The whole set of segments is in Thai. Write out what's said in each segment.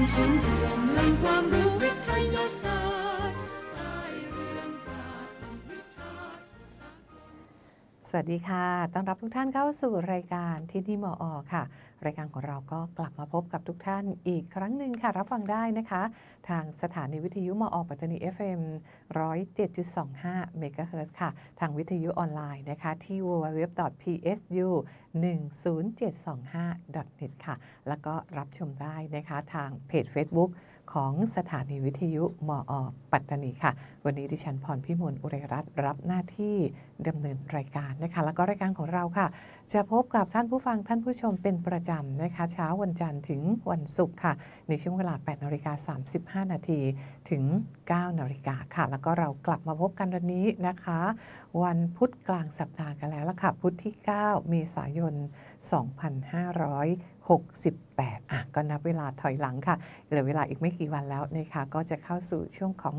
เป็นเสียงเตือนแหล่งความรู้ สวัสดีค่ะ ต้อนรับทุกท่านเข้าสู่รายการที่นี่มออค่ะ รายการของเราก็กลับมาพบกับทุกท่านอีกครั้งหนึ่งค่ะ รับฟังได้นะคะ ทางสถานีวิทยุมออปัตตานี FM 107.25เมกะเฮิร์ค่ะ ทางวิทยุออนไลน์นะคะ ที่ www.psu 10725.net ค่ะ แล้วก็รับชมได้นะคะทางเพจ Facebook ของสถานีวิทยุมออปัตตานีค่ะ วันนี้ดิฉันพรพิมลอุไรรัตน์รับหน้าที่ดำเนินรายการนะคะ แล้วก็รายการของเราค่ะ จะพบกับท่านผู้ฟังท่านผู้ชมเป็นประจำนะคะ เช้าวันจันทร์ถึงวันศุกร์ค่ะ ในช่วงเวลา8นาฬิกา35 นาทีถึง 9นาฬิกาค่ะ แล้วก็เรากลับมาพบกันวันนี้นะคะ วันพุธกลางสัปดาห์กันแล้วละค่ะ พุธที่ 9 เมษายน 2,500 68อะก็นับเวลาถอยหลังค่ะเหลือเวลาอีกไม่กี่วันแล้วนะคะก็จะเข้าสู่ช่วงของ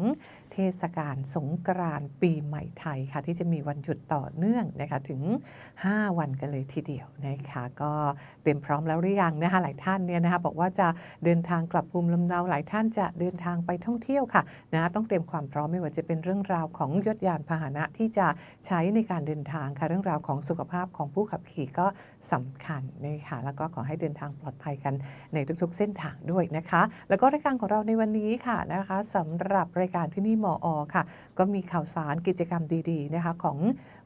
เทศกาลสงกรานต์ปีใหม่ไทยค่ะที่จะมีวันหยุดต่อเนื่องนะคะถึง 5 วันกันเลยทีเดียวนะคะก็เตรียมพร้อมแล้วหรือยังนะคะหลายท่านเนี่ยนะคะบอกว่าจะเดินทางกลับภูมิลำเนาหลายท่านจะเดินทางไปท่องเที่ยวค่ะนะต้องเตรียมความพร้อมไม่ว่าจะเป็นเรื่องราวของยศยานพาหนะที่จะใช้ในการเดินทางค่ะเรื่องราวของสุขภาพของผู้ขับขี่ก็สำคัญนะคะแล้วก็ขอให้เดินทางปลอดภัยกันในทุกๆ เส้นทางด้วยนะคะ แล้วก็รายการของเราในวันนี้ค่ะนะคะสำหรับรายการที่นี่มออค่ะ ก็มีข่าวสารกิจกรรมดีๆนะคะของ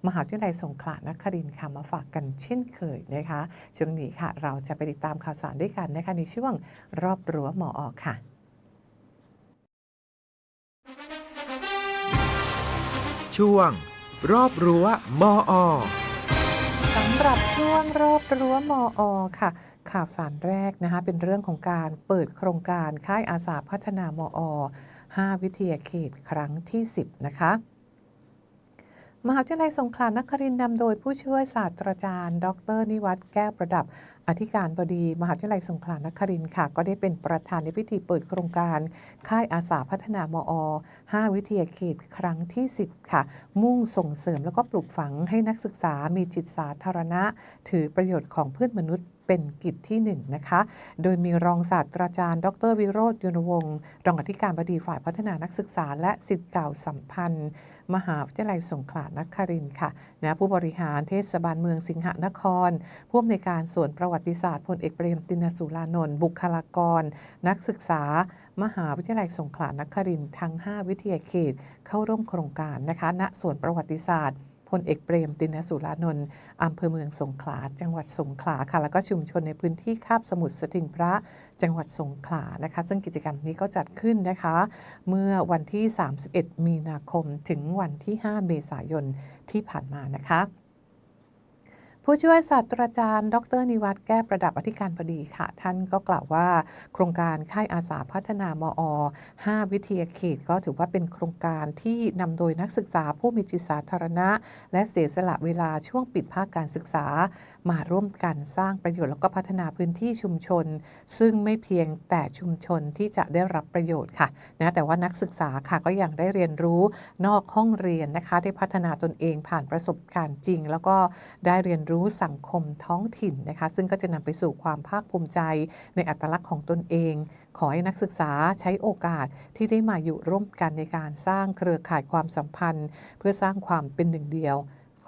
มหาวิทยาลัยสงขลานครินทร์ค่ะมาฝากกันเช่นเคยนะคะช่วงนี้ค่ะ เราจะไปติดตามข่าวสารด้วยกันนะคะในช่วงรอบรั้วมออค่ะช่วง รอบรั้วมออสำหรับช่วงรอบรั้วมออค่ะ ข่าวสารแรกนะคะเป็นเรื่องของการเปิดโครงการค่ายอาสาพัฒนามออ 5 วิทยาเขตครั้งที่ 10 นะคะ มหาวิทยาลัยสงขลานครินทร์นำโดยผู้ช่วยศาสตราจารย์ ดร นิวัฒน์แก้วประดับ อธิการบดี มหาวิทยาลัยสงขลานครินทร์ค่ะ ก็ได้เป็นประธานในพิธีเปิดโครงการ ค่ายอาสาพัฒนามอ 5 วิทยาเขตครั้งที่ 10 ค่ะ มุ่งส่งเสริมแล้วก็ปลูกฝังให้นักศึกษามีจิตสาธารณะ ถือประโยชน์ของเพื่อนมนุษย์ เป็นกิจที่ 1 นะคะ โดยมีรองศาสตราจารย์ ดรวิโรธยุนวงศ์รองอธิการบดีฝ่ายพัฒนานักศึกษา และสิทธิ์เก่าสัมพันธ์ มหาวิทยาลัยสงขลานครินค่ะนะผู้บริหารเทศบาลเมืองสิงหนคร ผู้อำนวยการส่วนประวัติศาสตร์พลเอกเปรมตินสุรานนท์บุคลากร นักศึกษา มหาวิทยาลัยสงขลานครินทั้ง 5 วิทยาเขตเข้าร่วมโครงการนะคะณส่วนประวัติศาสตร์ ลเอกเปรมตินสุรานนท์อำเภอเมืองสงขลา จังหวัดสงขลาค่ะ แล้วก็ชุมชนในพื้นที่คาบสมุทรสถิงพระจังหวัดสงขลานะคะ ซึ่งกิจกรรมนี้ก็จัดขึ้นนะคะ เมื่อวันที่ 31 มีนาคมถึงวันที่ 5 เมษายนที่ผ่านมานะคะ ผู้ช่วยศาสตราจารย์ ดรนิวัฒน์แก้ประดับอธิการบดีค่ะ ท่านก็กล่าวว่า โครงการค่ายอาสาพัฒนามอ 5 วิทยาเขตก็ถือว่าเป็นโครงการที่นำโดยนักศึกษาผู้มีจิตสาธารณะ และเสียสละเวลาช่วงปิดภาคการศึกษา มาร่วมกันสร้างประโยชน์แล้วก็พัฒนาพื้นที่ชุมชน ซึ่งไม่เพียงแต่ชุมชนที่จะได้รับประโยชน์ค่ะนะแต่ว่านักศึกษาค่ะก็ยังได้เรียนรู้นอกห้องเรียนนะคะได้พัฒนาตนเองผ่านประสบการณ์จริง แล้วก็ได้เรียนรู้สังคมท้องถิ่นนะคะ ซึ่งก็จะนำไปสู่ความภาคภูมิใจในอัตลักษณ์ของตนเอง ขอให้นักศึกษาใช้โอกาสที่ได้มาอยู่ร่วมกันในการสร้างเครือข่ายความสัมพันธ์ เพื่อสร้างความเป็นหนึ่งเดียว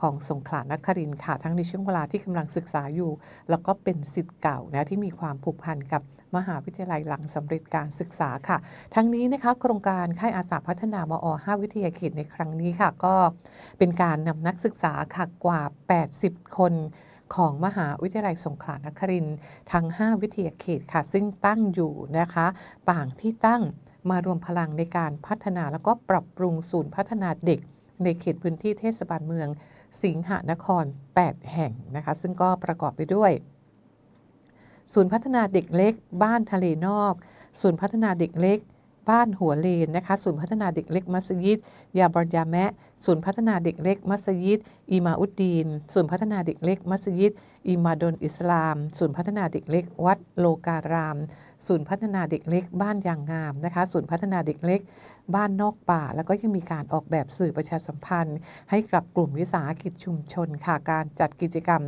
ของสงขลานครินทร์ค่ะ ทั้งในช่วงเวลาที่กำลังศึกษาอยู่ แล้วก็เป็นสิทธิ์เก่านะที่มีความผูกพันกับมหาวิทยาลัยหลังสำเร็จการศึกษาค่ะ ทั้งนี้นะคะโครงการค่ายอาสาพัฒนามอ 5 วิทยาเขตในครั้งนี้ค่ะ ก็เป็นการนำนักศึกษาค่ะกว่า 80 คนของมหาวิทยาลัยสงขลานครินทร์ทั้ง 5 วิทยาเขตค่ะ ซึ่งตั้งอยู่นะคะต่างที่ตั้งมารวมพลังในการพัฒนาแล้วก็ปรับปรุงศูนย์พัฒนาเด็ก ในเขตพื้นที่เทศบาลเมือง สิงหนคร 8 แห่งนะคะ ซึ่งก็ประกอบไปด้วย ศูนย์พัฒนาเด็กเล็ก บ้านทะเลนอก ศูนย์พัฒนาเด็กเล็ก บ้านหัวเลนนะคะ ศูนย์พัฒนาเด็กเล็กมัสยิด ยาบรยาแมะ ศูนย์พัฒนาเด็กเล็กมัสยิดอีมาอุดดีน ศูนย์พัฒนาเด็กเล็กมัสยิดอีมาดนอิสลาม ศูนย์พัฒนาเด็กเล็ก วัดโลการาม ศูนย์พัฒนาเด็กเล็ก บ้านยางงามนะคะ ศูนย์พัฒนาเด็กเล็ก บ้านนอกป่า แล้วก็ยังมีการออกแบบสื่อประชาสัมพันธ์ ให้กับกลุ่มวิสาหกิจชุมชนค่ะ การจัดกิจกรรม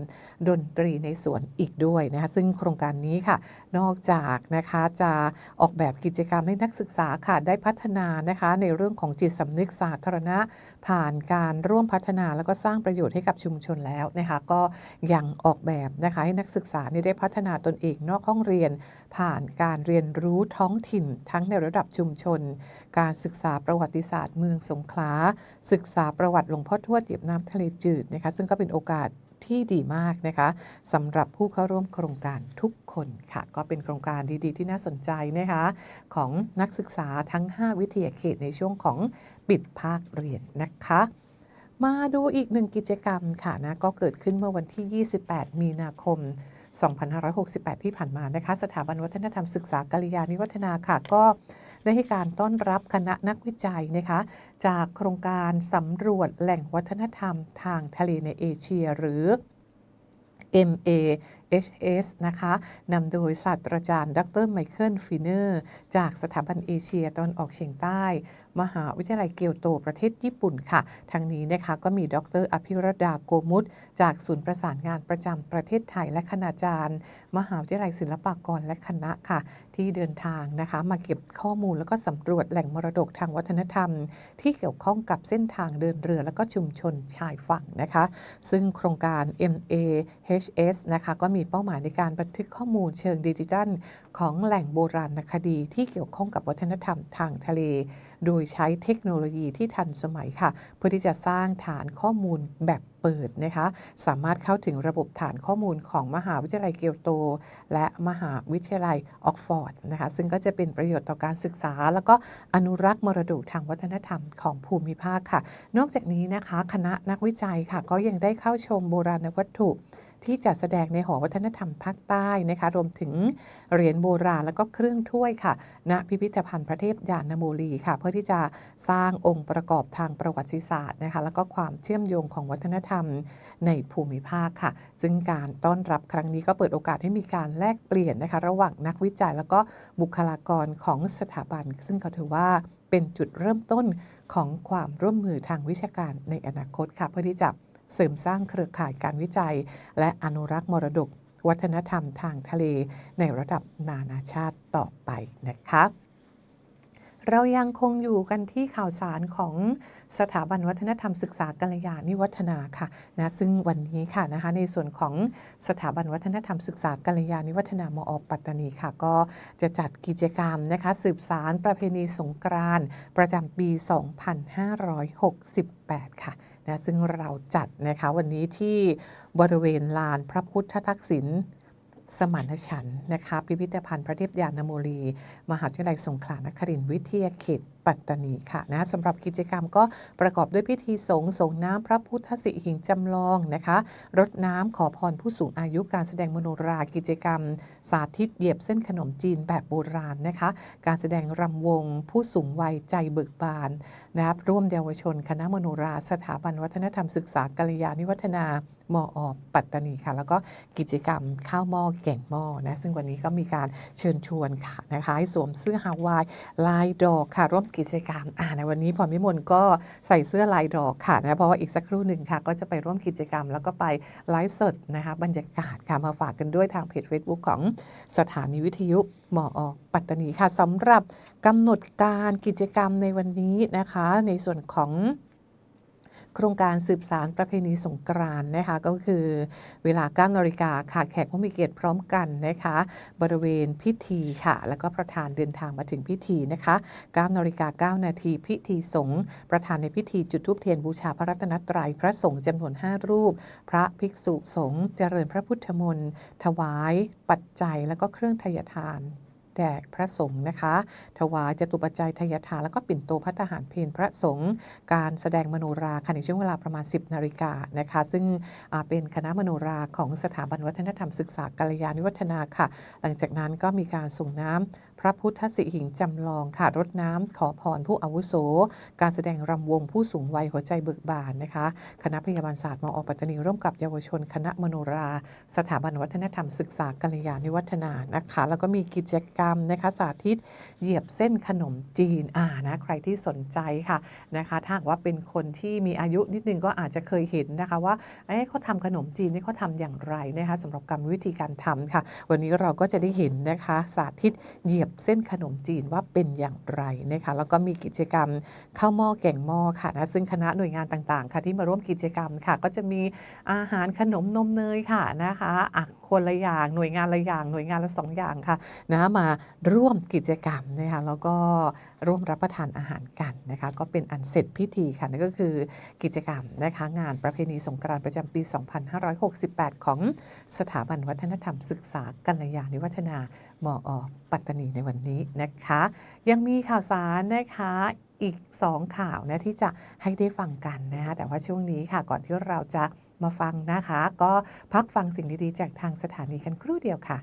ดนตรีในสวนอีกด้วยนะคะ ซึ่งโครงการนี้ค่ะ นอกจากนะคะจะออกแบบกิจกรรมให้นักศึกษาค่ะได้พัฒนานะคะในเรื่องของจิตสำนึกสาธารณะ ผ่านการร่วมพัฒนาแล้วก็สร้างประโยชน์ให้กับชุมชนแล้วนะคะก็ยังออกแบบนะคะให้นักศึกษานี่ได้พัฒนาตนเองนอกห้องเรียน ผ่านการเรียนรู้ท้องถิ่นทั้งในระดับชุมชน การศึกษาประวัติศาสตร์เมืองสงขลาศึกษาประวัติหลวงพ่อทวดเหยียบน้ำทะเลจืดนะคะซึ่งก็เป็นโอกาส ที่ดีมากนะคะสำหรับผู้เข้าร่วมโครงการทุกคนค่ะ ก็เป็นโครงการดีๆ ที่น่าสนใจนะคะของนักศึกษาทั้ง 5 วิทยาเขตในช่วงของปิดภาคเรียนนะคะมาดูอีกหนึ่งกิจกรรมค่ะนะก็เกิดขึ้นเมื่อวันที่ 28 มีนาคม 2568 ที่ผ่านมานะคะ สถาบันวัฒนธรรมศึกษากัลยาณิวัฒนาค่ะ ก็ ได้ให้การต้อนรับคณะนักวิจัยนะคะ จากโครงการสำรวจแหล่งวัฒนธรรมทางทะเลในเอเชียหรือ H.S. นะคะนำโดยศาสตราจารย์ ดรไมเคิลฟิเนอร์ จากสถาบันเอเชียตะวันออกเฉียงใต้ มหาวิทยาลัยเกียวโตประเทศญี่ปุ่นค่ะ ทางนี้นะคะก็มีดรอภิรดาโกมุตจากศูนย์ประสานงานประจำประเทศไทยและคณาจารย์ มหาวิทยาลัยศิลปากรและคณะค่ะ ที่เดินทางนะคะมาเก็บข้อมูลแล้วก็สำรวจแหล่งมรดกทางวัฒนธรรม ที่เกี่ยวข้องกับเส้นทางเดินเรือ และก็ชุมชนชายฝั่งนะคะ ซึ่งโครงการ MAHS นะคะก็มีีเป้าหมายในการบันทึกข้อมูลเชิงดิจิทัล ของแหล่งโบราณคดีที่เกี่ยวข้องกับวัฒนธรรมทางทะเล โดยใช้เทคโนโลยีที่ทันสมัยค่ะ เพื่อที่จะสร้างฐานข้อมูลแบบเปิดนะคะ สามารถเข้าถึงระบบฐานข้อมูลของมหาวิทยาลัยเกียวโต และมหาวิทยาลัยออกฟอร์ดนะคะ ซึ่งก็จะเป็นประโยชน์ต่อการศึกษา แล้วก็อนุรักษ์มรดกทางวัฒนธรรมของภูมิภาคค่ะ นอกจากนี้นะคะ คณะนักวิจัยค่ะ ก็ยังได้เข้าชมโบราณวัตถุ ที่จัดแสดงในหอวัฒนธรรมภาคใต้นะคะ รวมถึงเหรียญโบราณแล้วก็เครื่องถ้วยค่ะ ณ พิพิธภัณฑ์พระเทพยานโมลีค่ะ เพื่อที่จะสร้างองค์ประกอบทางประวัติศาสตร์นะคะ แล้วก็ความเชื่อมโยงของวัฒนธรรมในภูมิภาคค่ะ ซึ่งการต้อนรับครั้งนี้ก็เปิดโอกาสให้มีการแลกเปลี่ยนนะคะ ระหว่างนักวิจัยแล้วก็บุคลากรของสถาบัน ซึ่งเขาถือว่าเป็นจุดเริ่มต้นของความร่วมมือทางวิชาการในอนาคตค่ะ เพื่อที่จะ เสริมสร้างเครือข่ายการวิจัย และอนุรักษ์มรดก วัฒนธรรมทางทะเลในระดับนานาชาติต่อไปนะคะเรายังคงอยู่กันที่ข่าวสารของสถาบันวัฒนธรรมศึกษากัลยาณิวัฒนาค่ะนะซึ่งวันนี้ค่ะนะคะในส่วนของสถาบันวัฒนธรรมศึกษากัลยาณิวัฒนามอปัตตานีค่ะ ก็จะจัดกิจกรรมนะคะสืบสารประเพณีสงกรานต์ประจำปี 2568 ค่ะ นะซึ่งเราจัดนะคะวันนี้ที่บริเวณลานพระพุทธทักษิณ สมานฉันท์นะคะพิพิธภัณฑ์พระเทพยานโมลี มหาวิทยาลัยสงขลานครินทร์วิทยาเขตปัตตานีค่ะนะสำหรับกิจกรรมก็ประกอบด้วยพิธีสงฆ์ส่งน้ำพระพุทธสิหิงจำลองนะคะรดน้ำขอพรผู้สูงอายุการแสดงมโนรากิจกรรม สาธิตเหยียบเส้นขนมจีนแบบโบราณนะคะ การแสดงรำวง ผู้สูงวัยใจเบิกบานนะครับร่วมเยาวชนคณะมโนรา สถาบันวัฒนธรรมศึกษากัลยาณิวัฒนา มออปัตตานีค่ะ แล้วก็กิจกรรมข้าวหม้อแก่งหม้อนะซึ่งวันนี้ก็มีการเชิญชวนค่ะนะคะให้สวมเสื้อฮาวายลายดอกค่ะ ร่วมกิจกรรมอ่าในวันนี้พรมิมลก็ใส่เสื้อลายดอกค่ะนะเพราะว่าอีกสักครู่หนึ่งค่ะ ก็จะไปร่วมกิจกรรม แล้วก็ไปไลฟ์สดนะคะบรรยากาศค่ะมาฝากกันด้วยทางเพจ Facebook ของสถานีวิทยุมออปัตตานีค่ะสำหรับกำหนดการกิจกรรมในวันนี้นะคะ ในส่วนของ ครงการสืบสารประเพณีสงกรานนะคะก็คือเวลา9นาฬิกาค่ะแขกผู้มีเกียรติพร้อมกันนะคะ บริเวณพิธีค่ะ แล้วก็ประธานเดินทางมาถึงพิธีนะคะ9นาฬิกา9นาทีพิธีสงฆ์ประธานในพิธีจุดธูปเทียนบูชาพระรัตนตรัยพระสงฆ์จำนวน 5 รูป พระภิกษุสงฆ์เจริญพระพุทธมนต์ถวาย ปัจจัย แล้วก็เครื่องทายทาน แด่พระสงฆ์นะคะ ถวายจตุปัจจัยทายทานแล้วก็ปิ่นโตพัฒหารเพนพระสงฆ์การแสดงมโนราค่ะในช่วงเวลาประมาณ 10นาฬิกานะคะ ซึ่งเป็นคณะมโนราของสถาบันวัฒนธรรมศึกษากัลยาณิวัฒนาค่ะ หลังจากนั้นก็มีการส่งน้ำ พระพุทธสิหิงจำลองค่ะรดน้ำขอพรผู้อาวุโส การแสดงรำวงผู้สูงวัยหัวใจเบิกบานนะคะ คณะพยาบาลศาสตร์มอปัตตานีร่วมกับเยาวชน คณะมโนรา สถาบันวัฒนธรรมศึกษากัลยาณิวัฒนานะคะ แล้วก็มีกิจกรรมนะคะสาธิตเหยียบเส้นขนมจีนอ่านะใครที่สนใจค่ะนะคะถ้าหากว่าเป็นคนที่มีอายุนิดนึงก็อาจจะเคยเห็นนะคะว่าเอ๊ะเขาทำขนมจีนนี่เขาทำอย่างไรนะคะสำหรับกรรมวิธีการทำค่ะ วันนี้เราก็จะได้เห็นนะคะสาธิตเหยียบบเส้นขนมจีนว่าเป็นอย่างไรนะคะแล้วก็มีกิจกรรมข้าวหม้อแกงหม้อค่ะนะซึ่งคณะหน่วยงานต่างๆ ค่ะที่มาร่วมกิจกรรมค่ะ ก็จะมีอาหารขนมนมเนยค่ะนะคะะ คนละอย่าง หน่วยงานละอย่าง หน่วยงานละสองอย่างค่ะนะมาร่วมกิจกรรมนะคะแล้วก็ร่วมรับประทานอาหารกันนะคะก็เป็นอันเสร็จพิธีค่ะนั่นก็คือกิจกรรมนะคะงานประเพณีสงกรานต์ประจำปี 2568 ของสถาบันวัฒนธรรมศึกษากัลยาณิวัฒนามอปัตตานีในวันนี้นะคะ ยังมีข่าวสารนะคะ อีก 2 ข่าวนะที่จะให้ได้ฟังกันนะคะแต่ว่าช่วงนี้ค่ะก่อนที่เราจะมาฟังนะคะ ก็พักฟังสิ่งดีๆ จากทางสถานีกันครู่เดียวค่ะ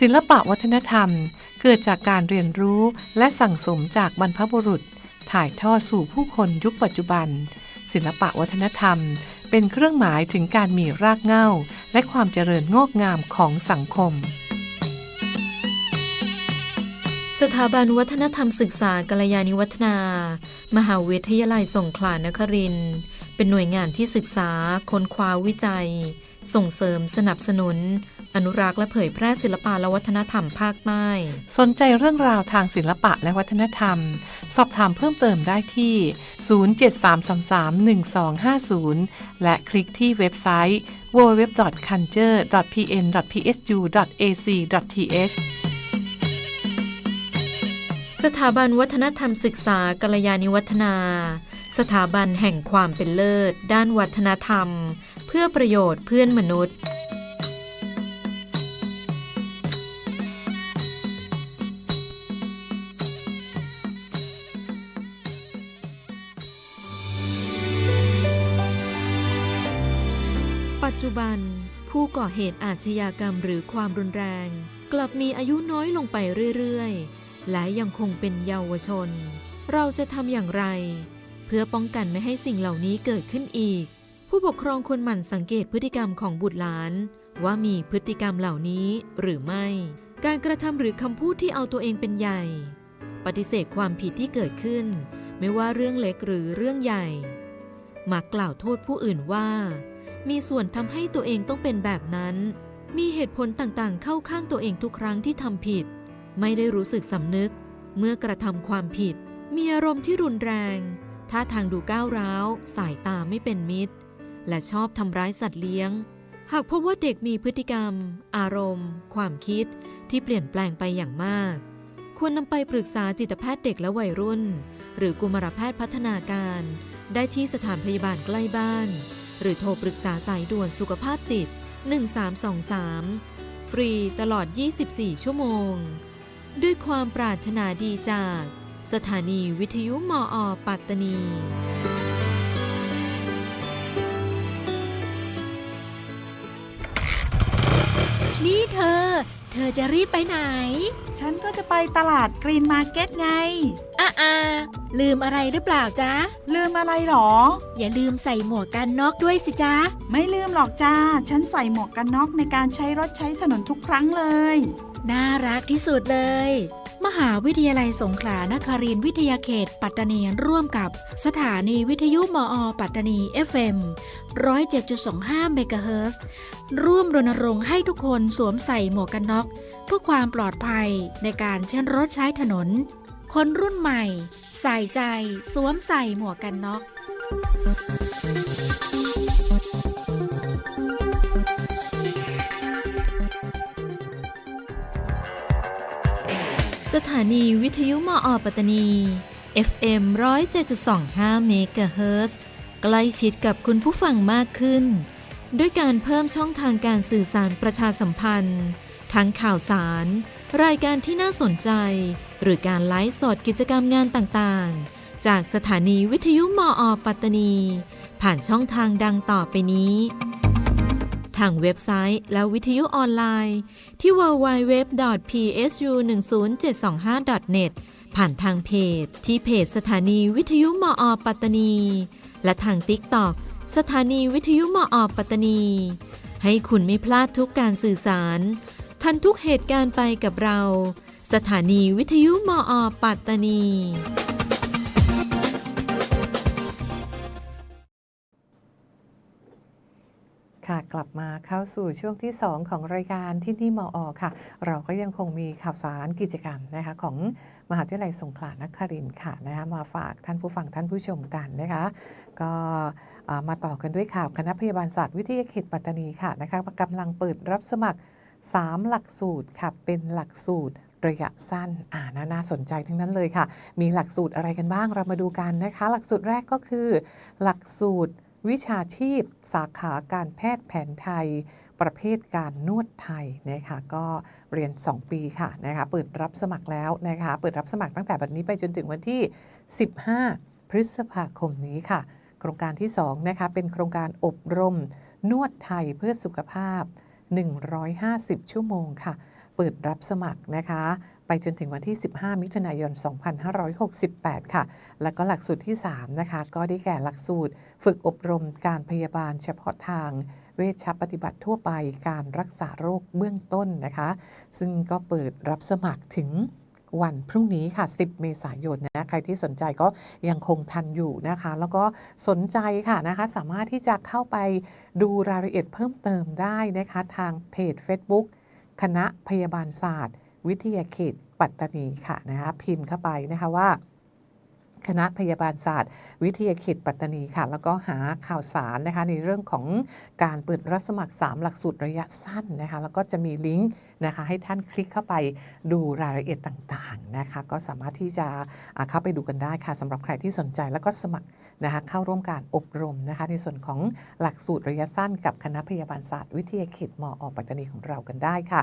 ศิลปะวัฒนธรรม เกิดจากการเรียนรู้และสั่งสมจากบรรพบุรุษ ถ่ายทอดสู่ผู้คนยุคปัจจุบัน ศิลปะวัฒนธรรม เป็นเครื่องหมายถึงการมีรากเหง้า และความเจริญงอกงามของสังคม สถาบันวัฒนธรรมศึกษากัลยาณิวัฒนา มหาวิทยาลัยสงขลานคริน เป็นหน่วยงานที่ศึกษา ค้นคว้าวิจัย ส่งเสริมสนับสนุน อนุรักษ์และเผยแพร่ศิลปะและวัฒนธรรมภาคใต้ สนใจเรื่องราวทางศิลปะและวัฒนธรรม สอบถามเพิ่มเติมได้ที่ 073331250 และคลิกที่เว็บไซต์ www.culture.pn.psu.ac.th สถาบันวัฒนธรรมศึกษากัลยาณิวัฒนา สถาบันแห่งความเป็นเลิศ ด้านวัฒนธรรม เพื่อประโยชน์เพื่อนมนุษย์ ปัจจุบัน ผู้ก่อเหตุอาชญากรรมหรือความรุนแรง กลับมีอายุน้อยลงไปเรื่อยๆ และยังคงเป็นเยาวชน เราจะทำอย่างไร เพื่อป้องกันไม่ให้สิ่งเหล่านี้เกิดขึ้นอีก ผู้ปกครองควรหมั่นสังเกตพฤติกรรมของบุตรหลาน ว่ามีพฤติกรรมเหล่านี้หรือไม่ การกระทำหรือคำพูดที่เอาตัวเองเป็นใหญ่ ปฏิเสธความผิดที่เกิดขึ้น ไม่ว่าเรื่องเล็กหรือเรื่องใหญ่ มักกล่าวโทษผู้อื่นว่า มีส่วนทำให้ตัวเองต้องเป็นแบบนั้น มีเหตุผลต่างๆ เข้าข้างตัวเองทุกครั้งที่ทำผิด ไม่ได้รู้สึกสำนึก เมื่อกระทำความผิด มีอารมณ์ที่รุนแรงท่าทางดูก้าวร้าว สายตาไม่เป็นมิตร และชอบทำร้ายสัตว์เลี้ยง หากพบว่าเด็กมีพฤติกรรม อารมณ์ ความคิดที่เปลี่ยนแปลงไปอย่างมาก ควรนำไปปรึกษาจิตแพทย์เด็กและวัยรุ่น หรือกุมารแพทย์พัฒนาการ ได้ที่สถานพยาบาลใกล้บ้าน หรือโทรปรึกษาสายด่วนสุขภาพจิต 1323 ฟรีตลอด 24 ชั่วโมง ด้วยความปรารถนาดีจากสถานีวิทยุมอปัตตานี นี่เธอ เธอจะรีบไปไหน ฉันก็จะไปตลาดกรีนมาร์เก็ตไง อ่าอ่าลืมอะไรหรือเปล่าจ๊ะ ลืมอะไรหรอ อย่าลืมใส่หมวกกันน็อกด้วยสิจ๊ะ ไม่ลืมหรอกจ้า ฉันใส่หมวกกันน็อกในการใช้รถใช้ถนนทุกครั้งเลย น่ารักที่สุดเลย มหาวิทยาลัยสงขลานครินทร์วิทยาเขต ปัตตานีร่วมกับสถานีวิทยุมอ ปัตตานี FM 107.25เมกะเฮิรตซ์ร่วมรณรงค์ให้ทุกคนสวมใส่หมวกกันน็อกเพื่อความปลอดภัยในการใช้รถใช้ถนน คนรุ่นใหม่ ใส่ใจ สวมใส่หมวกกันน็อก สถานีวิทยุมอปัตตานี FM 107.25 เมกะเฮิรตซ์ใกล้ชิดกับคุณผู้ฟังมากขึ้น ด้วยการเพิ่มช่องทางการสื่อสารประชาสัมพันธ์ทั้งข่าวสาร รายการที่น่าสนใจ หรือการไลฟ์สดกิจกรรมงานต่างๆ จากสถานีวิทยุมอปัตตานี ผ่านช่องทางดังต่อไปนี้ ทางเว็บไซต์และวิทยุออนไลน์ ที่ www.psu10725.net ผ่านทางเพจ ที่เพจสถานีวิทยุมอปัตตานี และทาง TikTok สถานีวิทยุมอปัตตานี ให้คุณไม่พลาดทุกการสื่อสาร ทันทุกเหตุการณ์ไปกับเรา สถานีวิทยุมอปัตตานี ค่ะกลับมาเข้าสู่ช่วงที่ 2 ของรายการที่นี่มออค่ะ เราก็ยังคงมีข่าวสารกิจกรรมนะคะของมหาวิทยาลัยสงขลานครินทร์ค่ะนะคะมาฝากท่านผู้ฟังท่านผู้ชมกันนะคะก็มาต่อกันด้วยข่าวคณะพยาบาลศาสตร์วิทยาเขตปัตตานีค่ะนะคะกำลังเปิดรับสมัคร 3 หลักสูตรค่ะเป็นหลักสูตรระยะสั้นอ่านาน่าสนใจทั้งนั้นเลยค่ะ มีหลักสูตรอะไรกันบ้างเรามาดูกันนะคะ หลักสูตรแรกก็คือ หลักสูตร วิชาชีพสาขาการแพทย์แผนไทย ประเภทการนวดไทยนะคะก็เรียน 2 ปีค่ะนะคะเปิดรับสมัครแล้วนะคะเปิดรับสมัครตั้งแต่บัดนี้ไปจนถึงวันที่ 15 พฤษภาคมนี้ค่ะ โครงการที่2นะคะเป็นโครงการอบรม นวดไทยเพื่อสุขภาพ 150 ชั่วโมงค่ะ เปิดรับสมัครนะคะ ไปจนถึงวันที่ 15 มิถุนายน 2568 ค่ะ แล้วก็หลักสูตรที่ 3 นะคะ ก็ได้แก่หลักสูตร ฝึกอบรมการพยาบาลเฉพาะทางเวชปฏิบัติทั่วไปการรักษาโรคเบื้องต้นนะคะ ซึ่งก็เปิดรับสมัครถึงวันพรุ่งนี้ค่ะ 10 เมษายนนะ ใครที่สนใจก็ยังคงทันอยู่นะคะ แล้วก็สนใจค่ะนะคะ สามารถที่จะเข้าไปดูรายละเอียดเพิ่มเติมได้นะคะ ทางเพจ Facebook คณะพยาบาลศาสตร์ วิทยาเขตปัตตานีค่ะนะคะพิมพ์เข้าไปนะคะว่า คณะพยาบาลศาสตร์ วิทยาเขตปัตตานีค่ะ แล้วก็หาข่าวสารนะคะในเรื่องของการเปิดรับสมัคร 3 หลักสูตรระยะสั้นนะคะแล้วก็จะมีลิงก์นะคะให้ท่านคลิกเข้าไปดูรายละเอียดต่างๆนะคะก็สามารถที่จะเข้าไปดูกันได้ค่ะสำหรับใครที่สนใจแล้วก็สมัคร นะคะเข้าร่วมการอบรมนะคะในส่วนของหลักสูตรระยะสั้นกับคณะพยาบาลศาสตร์วิทยาเขตมอปัตตานีของเรากันได้ค่ะ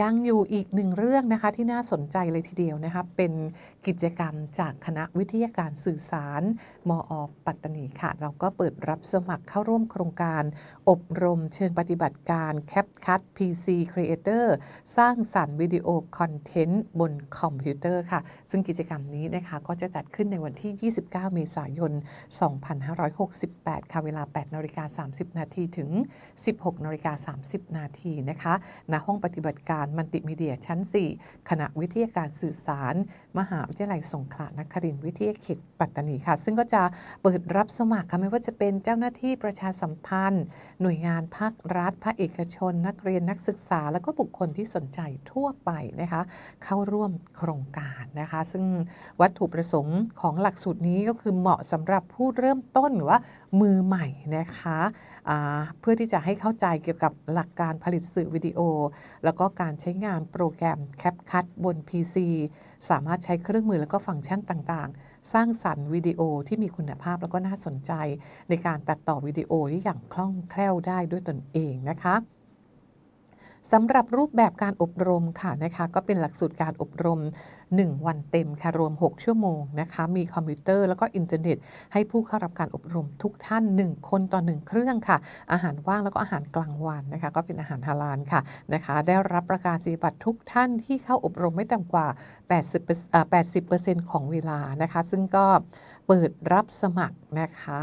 ยังอยู่อีกหนึ่งเรื่องนะคะที่น่าสนใจเลยทีเดียวนะคะเป็นกิจกรรมจากคณะวิทยาการสื่อสารมอปัตตานีค่ะ เราก็เปิดรับสมัครเข้าร่วมโครงการ อบรมเชิงปฏิบัติการ CapCut PC Creator สร้างสรรค์วิดีโอคอนเทนต์บนคอมพิวเตอร์ค่ะ ซึ่งกิจกรรมนี้นะคะก็จะจัดขึ้นในวันที่ 29 เมษายน2568 ค่ะ เวลา 8นาฬิกา30 นาทีถึง 16นาฬิกา30 นาทีนะคะณห้องปฏิบัติการมัลติมีเดียชั้น 4 คณะวิทยาการสื่อสาร มหาวิทยาลัยสงขลานครินทร์วิทยาเขตปัตตานีค่ะ ซึ่งก็จะเปิดรับสมัครค่ะไม่ว่าจะเป็นเจ้าหน้าที่ประชาสัมพันธ์ หน่วยงานภาครัฐภาคเอกชน นักเรียนนักศึกษา แล้วก็บุคคลที่สนใจทั่วไปนะคะ เข้าร่วมโครงการนะคะ ซึ่งวัตถุประสงค์ของหลักสูตรนี้ก็คือเหมาะสำหรับผูู้้เริ่มต้นหรือว่ามือใหม่นะคะเพื่อที่จะให้เข้าใจเกี่ยวกับหลักการผลิตสื่อวิดีโอ แล้วก็การใช้งานโปรแกรม CapCut บน PC สามารถใช้เครื่องมือแล้วก็ฟังก์ชันต่างๆ สร้างสรรค์วิดีโอที่มีคุณภาพแล้วก็น่าสนใจ ในการตัดต่อวิดีโอที่อย่างคล่องแคล่วได้ด้วยตนเองนะคะ สำหรับรูปแบบการอบรมค่ะนะคะก็เป็นหลักสูตรการอบรม 1 วันเต็มค่ะรวม 6 ชั่วโมงนะคะมีคอมพิวเตอร์แล้วก็อินเทอร์เน็ต ให้ผู้เข้ารับการอบรมทุกท่าน 1 คนต่อ 1 เครื่องค่ะ อาหารว่างแล้วก็อาหารกลางวันนะคะก็เป็นอาหารฮาลาลค่ะนะคะได้รับประกาศนียบัตรทุกท่านที่เข้าอบรมไม่ต่ำกว่า 80%อ่า80%ของเวลานะคะ ซึ่งก็เปิดรับสมัครนะคะ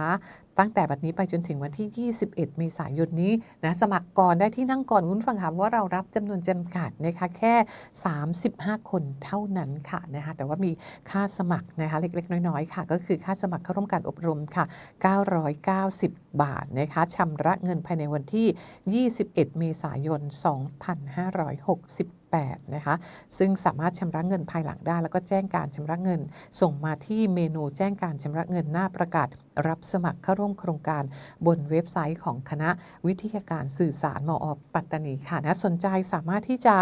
ตั้งแต่บัดนี้ไปจนถึงวันที่ 21 เมษายนนี้นะสมัครก่อนได้ที่นั่งก่อนคุณฟังค่ะว่าเรารับจำนวนจำกัดนะคะแค่ 35 คนเท่านั้นค่ะนะคะแต่ว่ามีค่าสมัครนะคะเล็ก ๆ น้อยๆ ค่ะ ก็คือค่าสมัครเข้าร่วมการอบรมค่ะ 990 บาทนะคะชำระเงินภายในวันที่ 21 เมษายน 2560 8นะคะซึ่งสามารถชำระเงินภายหลังได้ แล้วก็แจ้งการชำระเงิน ส่งมาที่เมนูแจ้งการชำระเงินหน้าประกาศ รับสมัครเข้าร่วมโครงการบนเว็บไซต์ของคณะวิทยาการสื่อสารมอปัตตานีค่ะนะสนใจสามารถที่จะ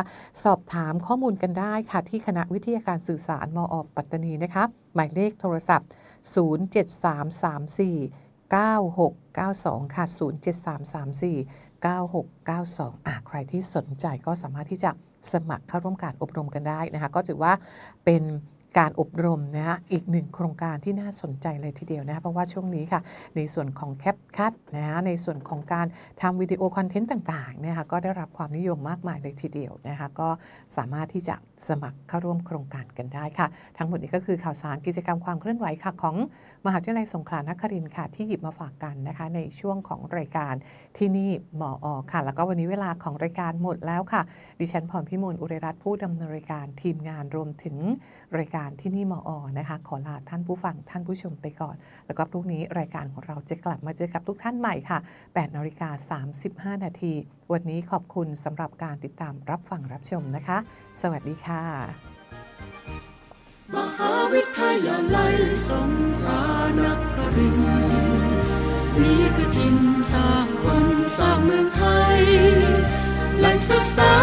สอบถามข้อมูลกันได้ค่ะ ที่คณะวิทยาการสื่อสารมอปัตตานีนะคะหมายเลขโทรศัพท์ 07334 9692 ค่ะ 07334 9692 อะ ใครที่สนใจก็สามารถที่จะ สมัครเข้าร่วมการอบรมกันได้นะคะ ก็ถือว่าเป็นการอบรมนะคะอีกหนึ่งโครงการที่น่าสนใจเลยทีเดียวนะคะเพราะว่าช่วงนี้ค่ะ ในส่วนของแคปคัดนะคะในส่วนของการทำวิดีโอคอนเทนต์ต่างๆนะคะก็ได้รับความนิยมมากมายเลยทีเดียวนะคะก็สามารถที่จะสมัครเข้าร่วมโครงการกันได้ค่ะ ทั้งหมดนี้ก็คือข่าวสารกิจกรรมความเคลื่อนไหวค่ะของ มหาวิทยาลัยสงขลานครินทร์ค่ะ ที่หยิบมาฝากกันนะคะ ในช่วงของรายการที่นี่หมออค่ะ แล้วก็วันนี้เวลาของรายการหมดแล้วค่ะ ดิฉันพรพิมลอุเรรัตน์ผู้ดำเนินรายการทีมงานรวมถึงรายการที่นี่หมออนะคะ ขอลาท่านผู้ฟังท่านผู้ชมไปก่อน แล้วก็พรุ่งนี้รายการของเราจะกลับมาเจอกับทุกท่านใหม่ค่ะ8นาฬิกา35 นาที วันนี้ขอบคุณสำหรับการติดตามรับฟังรับชมนะคะ สวัสดีค่ะ มหาวิทยาลัยสงขลานครินทร์นี่คือทินสร้างคนสร้างเมืองไทยแหล่งศึกษา